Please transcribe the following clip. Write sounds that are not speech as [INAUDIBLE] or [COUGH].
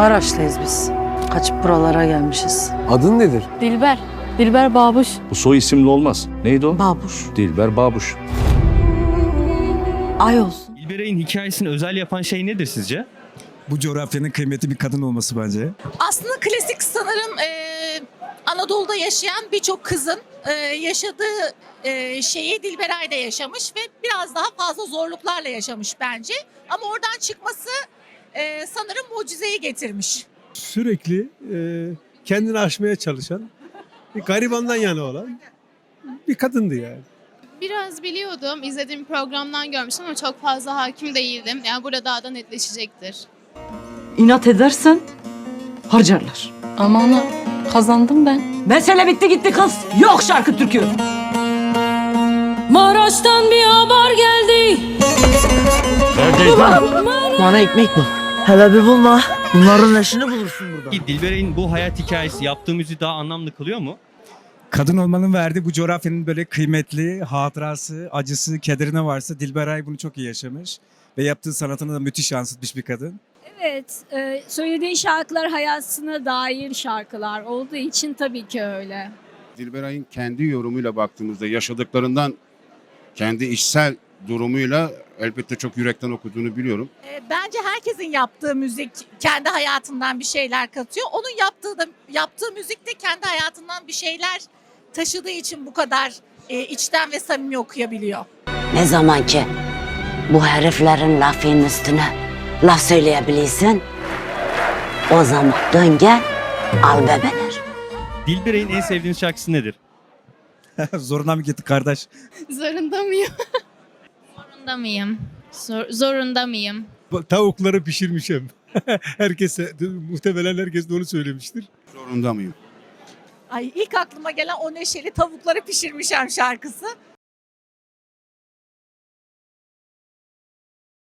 Maraşlıyız biz. Kaçıp buralara gelmişiz. Adın nedir? Dilber. Dilber Babuş. Bu soy isimli olmaz. Neydi o? Babuş. Dilber Babuş. Ay olsun. İlberay'ın hikayesini özel yapan şey nedir sizce? Bu coğrafyanın kıymetli bir kadın olması bence. Aslında klasik sanırım e, Anadolu'da yaşayan birçok kızın e, yaşadığı e, şeyi Dilberay'da yaşamış ve biraz daha fazla zorluklarla yaşamış bence. Ama oradan çıkması e, sanırım mucizeyi getirmiş. sürekli e, kendini aşmaya çalışan, bir garibandan yana olan bir kadındı yani. Biraz biliyordum. izlediğim programdan görmüştüm ama çok fazla hakim değildim. Yani burada daha da netleşecektir. İnat edersen harcarlar. Ama ana kazandım ben. Mesele bitti gitti kız. Yok şarkı türkü. Maraş'tan bir haber geldi. Bana ekmek bul. Hele bir bulma. Bunların eşini bulursun burada. Ki Dilberay'ın bu hayat hikayesi yaptığı müziği daha anlamlı kılıyor mu? Kadın olmanın verdiği bu coğrafyanın böyle kıymetli hatırası, acısı, kederi ne varsa Dilberay bunu çok iyi yaşamış. Ve yaptığı sanatını da müthiş yansıtmış bir kadın. Evet, e, söylediği şarkılar hayatına dair şarkılar olduğu için tabii ki öyle. Dilberay'ın kendi yorumuyla baktığımızda yaşadıklarından kendi işsel durumuyla elbette çok yürekten okuduğunu biliyorum. E, bence herkesin yaptığı müzik kendi hayatından bir şeyler katıyor. Onun yaptığı da yaptığı müzik de kendi hayatından bir şeyler taşıdığı için bu kadar e, içten ve samimi okuyabiliyor. Ne zaman ki bu heriflerin lafının üstüne laf söyleyebilirsin o zaman dön gel al bebeler. Dilberay'ın en sevdiğiniz şarkısı nedir? [LAUGHS] Zoruna mı gitti kardeş? Zorunda mıyım? [LAUGHS] Zorunda mıyım? Zor- zorunda mıyım? Tavukları pişirmişim. [LAUGHS] Herkese, muhtemelen herkes de onu söylemiştir. Zorunda mıyım? Ay ilk aklıma gelen o neşeli tavukları pişirmişem şarkısı.